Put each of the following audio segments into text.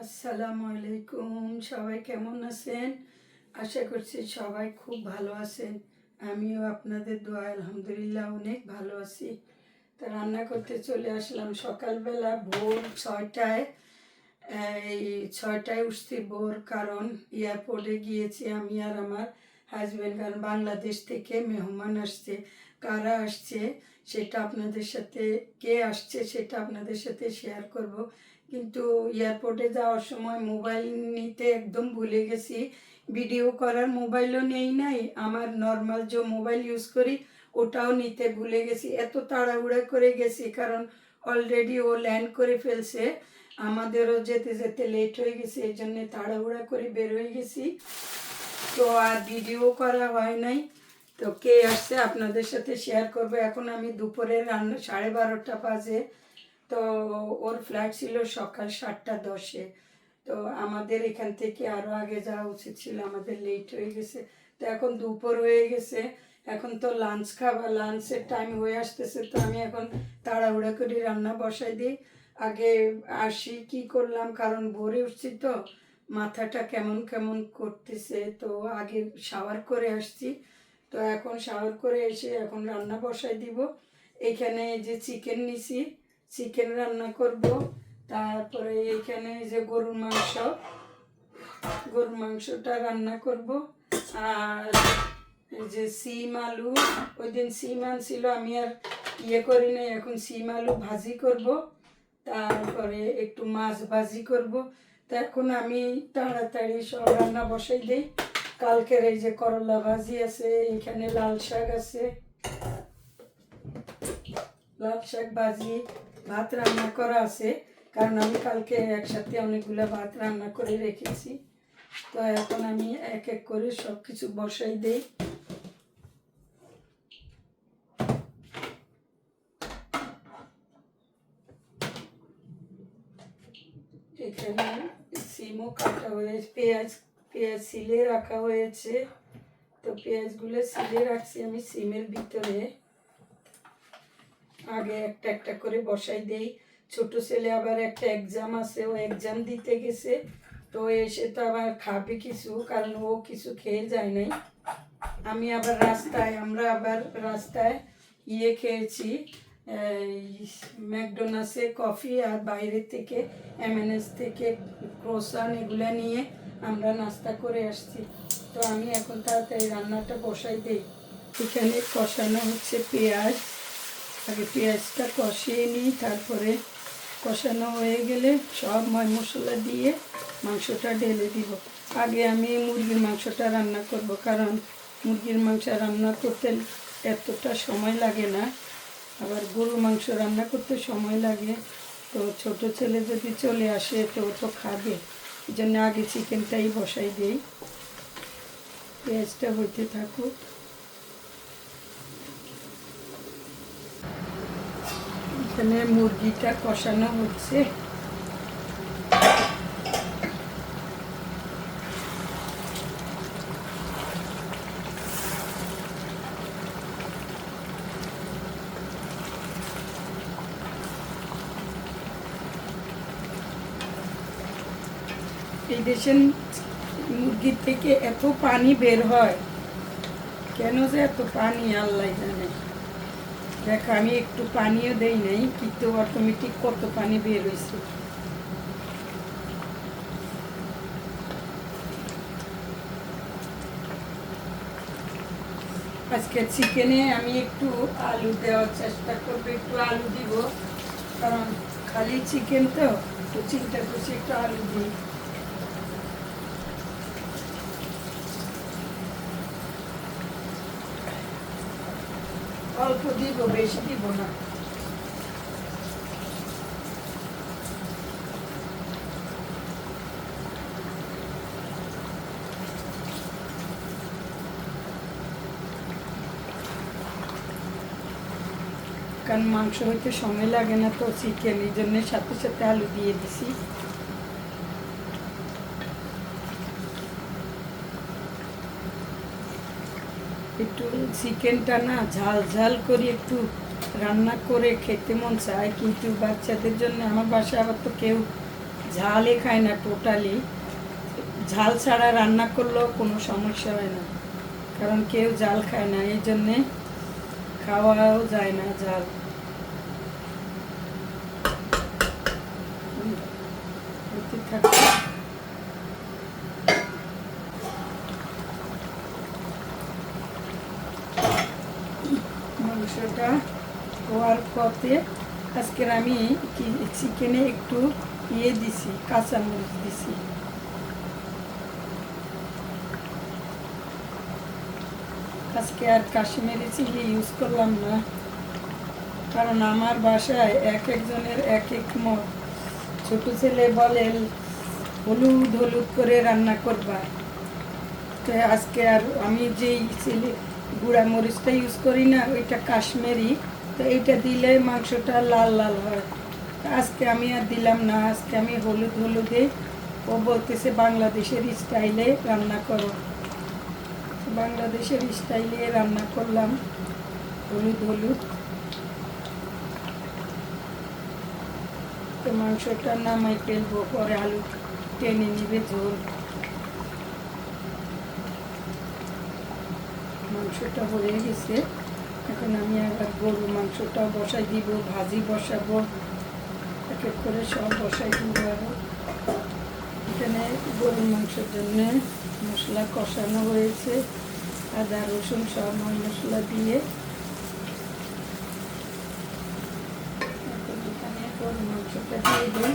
আসসালামু আলাইকুম, সবাই কেমন আছেন? আশা করছি সবাই খুব ভালো আছেন। আমিও আপনাদের দোয়া, আলহামদুলিল্লাহ, অনেক ভালো আছি। তো রান্না করতে চলে আসলাম সকালবেলা ভোর ছয়টায়। এই ছয়টায় উঠছি ভোর, কারণ এয়ারপোর্টে গিয়েছি আমি আর আমার হাজব্যান্ড কারণ বাংলাদেশ থেকে মেহমান আসছে। কারা আসছে সেটা আপনাদের সাথে, কে আসছে সেটা আপনাদের সাথে শেয়ার করব। কিন্তু এয়ারপোর্টে যাওয়ার সময় মোবাইল নিতে একদম ভুলে গেছি। ভিডিও করার মোবাইলও নেই নাই। আমার নর্মাল যে মোবাইল ইউজ করি, ওটাও নিতে ভুলে গেছি। এত তাড়াহুড়া করে গেছি, কারণ অলরেডি ও ল্যান্ড করে ফেলছে। আমাদেরও যেতে যেতে লেট হয়ে গেছে, এই জন্যে তাড়াহুড়া করে বের হয়ে গেছি। তো আর ভিডিও করা হয় নাই। তো কে আসছে আপনাদের সাথে শেয়ার করব? এখন আমি দুপুরে রান্না সাড়ে বারোটা বাজে। তো ওর ফ্লাইট ছিল সকাল সাতটা দশে। তো আমাদের এখান থেকে আরও আগে যাওয়া উচিত ছিল, আমাদের লেট হয়ে গেছে। তো এখন দুপুর হয়ে গেছে, এখন তো লাঞ্চ খাবার লাঞ্চের টাইম হয়ে আসতেছে, তো আমি এখন তাড়াহুড়া করে রান্না বসাই দিই। আগে আসি, কি করলাম, কারণ ভোরে উঠছি তো, মাথাটা কেমন কেমন করতেছে, তো আগে শাওয়ার করে আসছি। তো এখন শাওয়ার করে এসে এখন রান্না বসাই দিব। এখানে যে চিকেন নিছি চিকেন রান্না করব। তারপরে এখানে যে গরুর মাংস, গরুর মাংসটা রান্না করব। আর এই যে সিম আলু, ওই দিন সিম আনছিল, আমি আর ইয়ে করি নাই, এখন সিম আলু ভাজি করব। তারপরে একটু মাছ ভাজি করব। তো এখন আমি তাড়াতাড়ি সব রান্না বসাই দিই। কালকের এই যে করলা ভাজি আছে, এখানে লাল শাক আছে। লাল শাক ভাজি ভাত রান্না করা আছে, কারণ আমি কালকে একসাথে অনেকগুলো ভাত রান্না করে রেখেছি। তো এখন আমি এক এক করে সব কিছু বসাই দেই। এখানে সিমও কাটা হয়েছে, পেঁয়াজ পেঁয়াজ সিলে রাখা হয়েছে। তো পেঁয়াজগুলো সিলে রাখছি আমি সিমের ভিতরে। আগে একটা একটা করে বসাই দেই। ছোট ছেলে আবার একটা এক্সাম আছে, ও এক্সাম দিতে গেছে, তো এসে তো আবার খাবে কিছু, কারণ ও কিছু খেয়ে যায় নাই। আমি আবার রাস্তায়, আমরা আবার রাস্তায় ইয়ে খেয়েছি ম্যাকডোনাসে কফি আর বাইরে থেকে এমএনএস থেকে ক্রোসান এগুলো নিয়ে আমরা নাস্তা করে আসছি। তো আমি এখন তাড়াতাড়ি রান্নাটা বসাই দিই। এখানে কষানো হচ্ছে পেঁয়াজ আগে পেঁয়াজটা কষিয়ে নিই, তারপরে কষানো হয়ে গেলে সব ময় মশলা দিয়ে মাংসটা ঢেলে দিব। আগে আমি মুরগির মাংসটা রান্না করব, কারণ মুরগির মাংস রান্না করতে এতটা সময় লাগে না। আবার গরুর মাংস রান্না করতে সময় লাগে। তো ছোট ছেলে যদি চলে আসে, তো তো খাবে। এই জন্য আগে চিকেনটাই বসাই দিই। পেঁয়াজটা হইতে থাকুক। এখানে মুরগিটা কষানো হচ্ছে। এই দেশের মুরগির থেকে এত পানি বের হয়। কেন যে এত পানি? আল্লাহ জানে। দেখ, আমি একটু পানিও দেই নাই, কিন্তু অটোমেটিক কত পানি বের হয়েছে আজকে চিকেনে আমি একটু আলু দেওয়ার চেষ্টা করব, একটু আলু দিব, কারণ খালি চিকেন তো তো চিন্তা করছি একটু আলু দিই। অল্প দিব, বেশি দিব না। কারণ মাংস হইতে সময় লাগে না তো, চিকেন, এই জন্য সাথে সাথে আলু দিয়ে দিছি। একটু চিকেনটা না ঝাল ঝাল করে একটু রান্না করে খেতে মন চায়, কিন্তু বাচ্চাদের জন্য আমার বাসায় আবার তো কেউ ঝালই খায় না টোটালি ঝাল ছাড়া রান্না করলেও কোনো সমস্যা হয় না, কারণ কেউ জাল খায় না, এই জন্যে খাওয়াও যায় না ঝাল। মাংসটা হওয়ার পথে। আজকের আমি চিকেনে একটু ইয়ে দিছি কাঁচামরিচ দিছি। আজকে আর কাশ্মীরি চিলি ইউজ করলাম না, কারণ আমার বাসায় এক একজনের এক এক মত। ছোট ছেলে বলে, হলুদ হলুদ করে রান্না করবা। তো আজকে আর আমি যেই চিলি গুঁড়া মরিচটা ইউজ করি না, ওইটা কাশ্মীরি, তো এইটা দিলে মাংসটা লাল লাল হয়। আজকে আমি আর দিলাম না, আজকে আমি হলুদ হলুদে, ও বলতেছে বাংলাদেশের স্টাইলে রান্না করো। বাংলাদেশের স্টাইলে রান্না করলাম, হলুদ হলুদ। তো মাংসটা নামাই ফেলব, পরে আলু টেনে নিবে ঝোল। মাংসটা হয়ে গেছে। এখন আমি আবার গরুর মাংসটা বসাই দিব, ভাজি বসাবো। এক এক করে সব বসাই দিব আরও এখানে গরুর মাংসের জন্য মশলা কষানো হয়েছে। আদা, রসুন সব মশলা দিয়ে এখন এখানে গরুর মাংসটা দিয়ে দিই।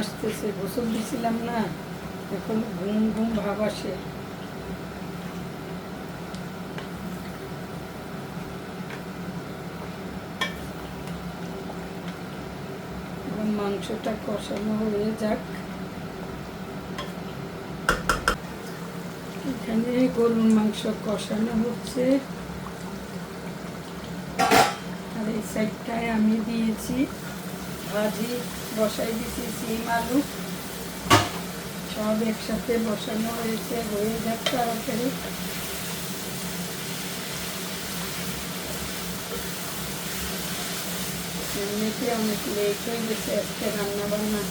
আসতেছে, গোসল দিছিলাম না, এখন ঘুম ঘুম ভাব আসে। মাংসটা কষানো হয়ে যাক। এখানে গরুর মাংস কষানো হচ্ছে। আর এই সাইডটায় আমি দিয়েছি ভাজি, বসাই দিছি সিম, আলু। সব একসাথে বসানো হয়েছে, হয়ে যাক তাড়াতাড়ি। এমনিতে অনেক লেট হয়ে গেছে আজকে রান্না বান্না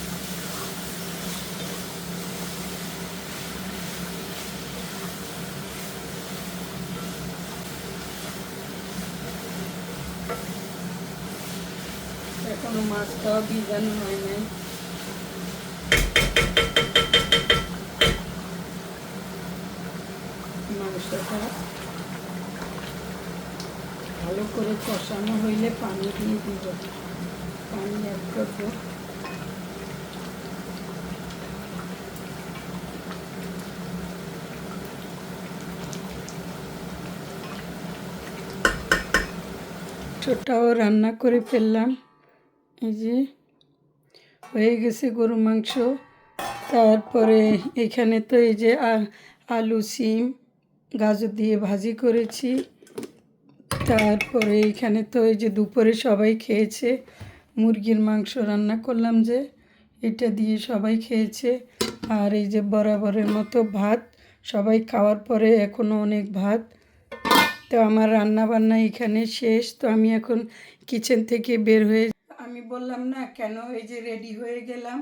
এখনও মাছটাও ভিজানো হয় নাই। মাংসটা ভালো করে কষানো হইলে পানি দিয়ে দিব। পানি অ্যাড করব। ছোটটাও রান্না করে ফেললাম। এই যে, হয়ে গেছে গরু মাংস। তারপরে এখানে তো এই যে আলু, সিম, গাজর দিয়ে ভাজি করেছি। তারপরে এখানে তো এই যে দুপুরে সবাই খেয়েছে। মুরগির মাংস রান্না করলাম যে, এটা দিয়ে সবাই খেয়েছে। আর এই যে বরাবরের মতো ভাত, সবাই খাওয়ার পরে এখনও অনেক ভাত। তো আমার রান্না বান্না এখানে শেষ। তো আমি এখন কিচেন থেকে বের হয়ে আমি বললাম, না, কেন এই যে রেডি হয়ে গেলাম?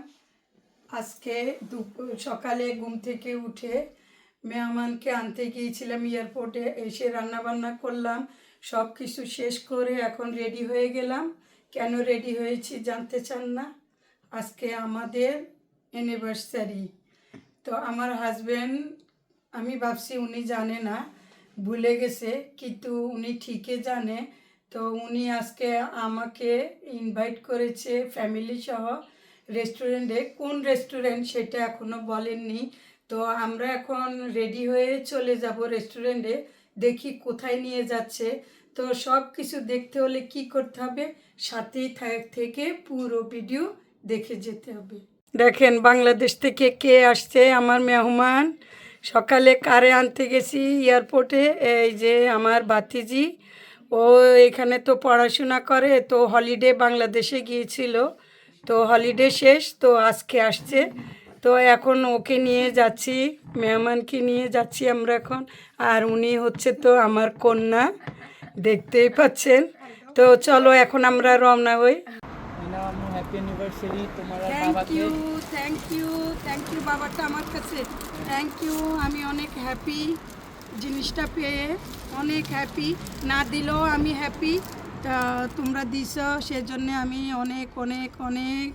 আজকে দুপুর সকালে ঘুম থেকে উঠে মেহমানকে আনতে গিয়েছিলাম এয়ারপোর্টে এসে রান্না বান্না করলাম সব কিছু শেষ করে এখন রেডি হয়ে গেলাম। কেন রেডি হয়েছি জানতে চান না? আজকে আমাদের অ্যানিভার্সারি তো আমার হাজব্যান্ড আমি ভাবছি উনি জানে না, ভুলে গেছে, কিন্তু উনি ঠিকই জানে তো উনি আজকে আমাকে ইনভাইট করেছে ফ্যামিলি সহ রেস্টুরেন্টে কোন রেস্টুরেন্ট সেটা এখনও বলেননি। তো আমরা এখন রেডি হয়ে চলে যাব রেস্টুরেন্টে দেখি কোথায় নিয়ে যাচ্ছে। তো সব কিছু দেখতে হলে কি করতে হবে? সাথেই থাক- থেকে পুরো ভিডিও দেখে যেতে হবে। দেখেন বাংলাদেশ থেকে কে আসছে আমার মেহমান? সকালে কারে আনতে গেছি? এয়ারপোর্টে এই যে আমার বাতিজি ও এখানে তো পড়াশোনা করে তো হলিডে বাংলাদেশে গিয়েছিল। তো হলিডে শেষ তো আজকে আসছে। তো এখন ওকে নিয়ে যাচ্ছি মেহমানকে নিয়ে যাচ্ছি আমরা এখন। আর উনি হচ্ছে তো আমার কন্যা দেখতেই পাচ্ছেন। তো চলো এখন আমরা রওনা হই। এনাম হ্যাপি অ্যানিভার্সারি তোমার thank you thank you thank you বাবাটা আমার কাছে। থ্যাংক ইউ আমি অনেক হ্যাপি জিনিসটা পেয়ে অনেক হ্যাপি না দিলেও আমি হ্যাপি তা তোমরা দিছ সেজন্য আমি অনেক অনেক অনেক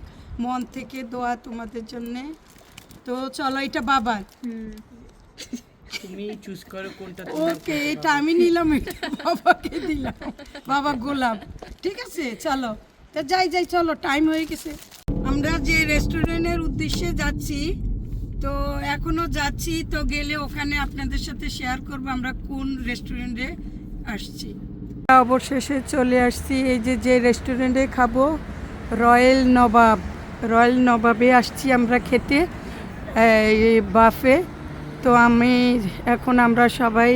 মন থেকে দোয়া তোমাদের জন্যে। তো চলো এটা বাবার। তুমি চুজ করো কোনটা ওকে এটা আমি নিলাম এটা বাবাকে দিলাম। বাবা গোলাপ। ঠিক আছে চলো। তা যাই যাই চলো টাইম হয়ে গেছে। আমরা যে রেস্টুরেন্টের উদ্দেশ্যে যাচ্ছি তো এখনও যাচ্ছি, তো গেলে ওখানে আপনাদের সাথে শেয়ার করব আমরা কোন রেস্টুরেন্টে আসছি। অবশেষে চলে আসছি, এই যে যে রেস্টুরেন্টে খাব, রয়্যাল নবাব। রয়্যাল নবাবে আসছি আমরা খেতে বাফে তো আমি, এখন আমরা সবাই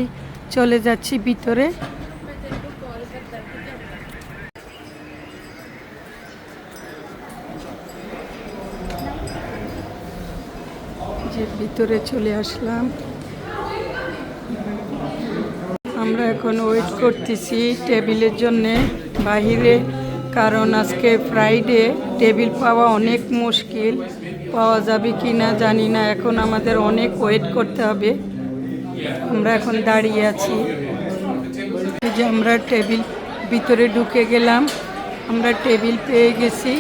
চলে যাচ্ছি ভিতরে যে ভিতরে চলে আসলাম। আমরা এখন ওয়েট করতেছি টেবিলের জন্যে বাহিরে, কারণ আজকে ফ্রাইডে টেবিল পাওয়া অনেক মুশকিল। পাওয়া যাবে কি না জানি না, এখন আমাদের অনেক ওয়েট করতে হবে। আমরা এখন দাঁড়িয়ে আছি। যে আমরা টেবিল ভিতরে ঢুকে গেলাম। আমরা টেবিল পেয়ে গেছি।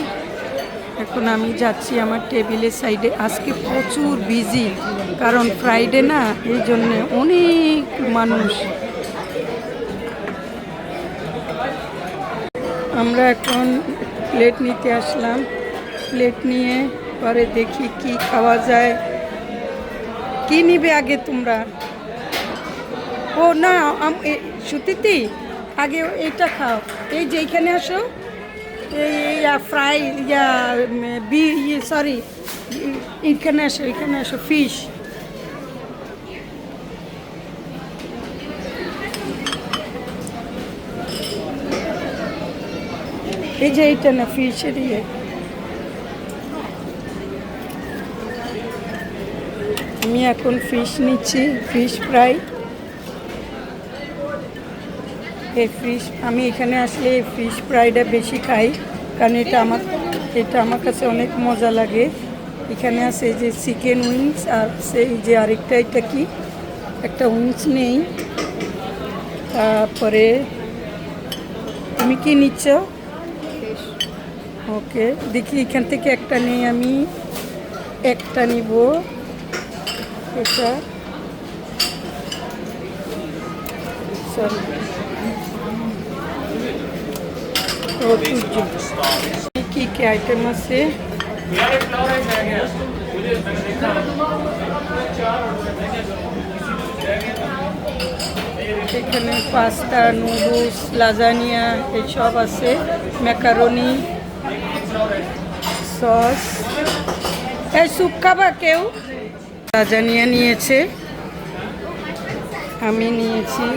এখন আমি যাচ্ছি আমার টেবিলের সাইডে। আজকে প্রচুর বিজি কারণ ফ্রাইডে না, এই জন্যে অনেক মানুষ। আমরা এখন প্লেট নিতে আসলাম। প্লেট নিয়ে পরে দেখি কি খাওয়া যায়। কি নিবে আগে তোমরা? ও না সুতিতি, আগে এইটা খাও। এই যে এইখানে আসো। ইয়া ফ্রাই, ইয়া বি ইয়ে সরি এইখানে আসো এখানে আসো ফিশ। এই যে এইটা না ফিশের ইয়ে। আমি এখন ফিশ নিচ্ছি, ফিশ ফ্রাই। এই ফিশ আমি এখানে আসলে এই ফিশ ফ্রাইটা বেশি খাই, কারণ এটা আমার এটা আমার কাছে অনেক মজা লাগে। এখানে আছে যে চিকেন উইংস আর সেই যে আরেকটা, এটা কি? একটা উইংস নেই। তারপরে, তুমি কি নিচ্ছ? ওকে, দেখি এখান থেকে একটা নেই আমি। একটা নিব। এটা। সরি ও তুর্য কি কি আইটেম আছে? এখানে পাস্তা নুডলস লাজানিয়া এসব আছে। ম্যাকারনি সস এই স্যুপ খাবা কেউ? লাজানিয়া নিয়েছে। আমি নিয়েছি।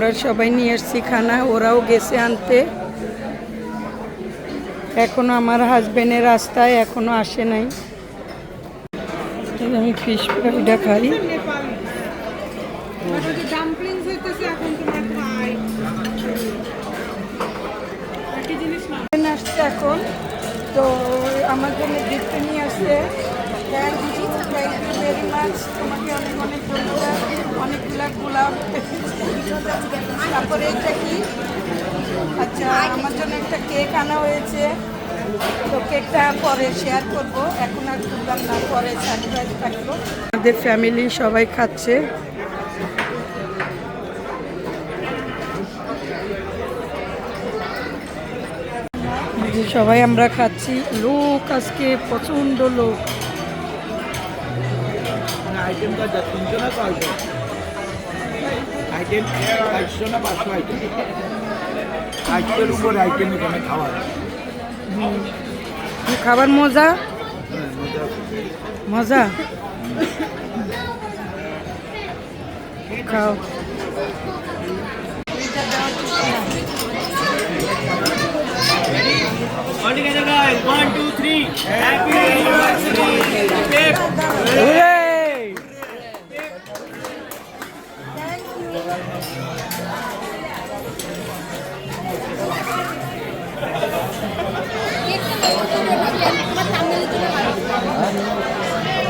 আমরা সবাই নিয়ে এসেছি খানা, ওরাও গেছে আনতে। এখনও আমার হাজবেন্ডের রাস্তায়, এখনও আসে নাই। আমি ফিশ ফ্রাইটা খাই। এখন। তো আমার জন্য নিয়ে আসছে। তোমাকে অনেক অনেক গোলাপ আচ্ছা আমার জন্য একটা কেক আনা হয়েছে তো কেকটা পরে শেয়ার এখন না পরে থাকব আমাদের ফ্যামিলি সবাই খাচ্ছে। সবাই আমরা খাচ্ছি। লোক আজকে প্রচণ্ড লোক। আইটেম কয়টা তিনশো না কয়টা আইটেম চারশো না পাঁচশো আইটেম? চারশোর উপর আইটেম এখানে খাওয়ার খাবার মজা? মজা খাও. One, two, three. Happy anniversary.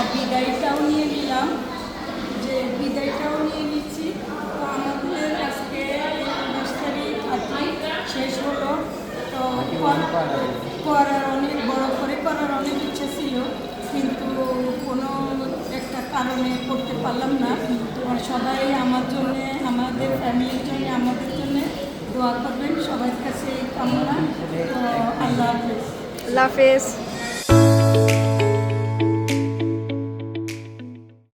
আর বিদায়টাও নিয়ে নিলাম যে বিদায়টাও নিয়ে নিচ্ছি। তো আমাদের আজকে অ্যানিভার্সারি পার্টি শেষ হলো। তো করার অনেক বড় করে করার অনেক ইচ্ছে ছিল কিন্তু কোনো একটা কারণে করতে পারলাম না। তো সবাই আমার জন্য আমাদের ফ্যামিলির জন্য আমাদের জন্য দোয়া করবেন। সবার কাছে কামনা। তো আল্লাহ হাফেজ। আল্লাহ হাফেজ।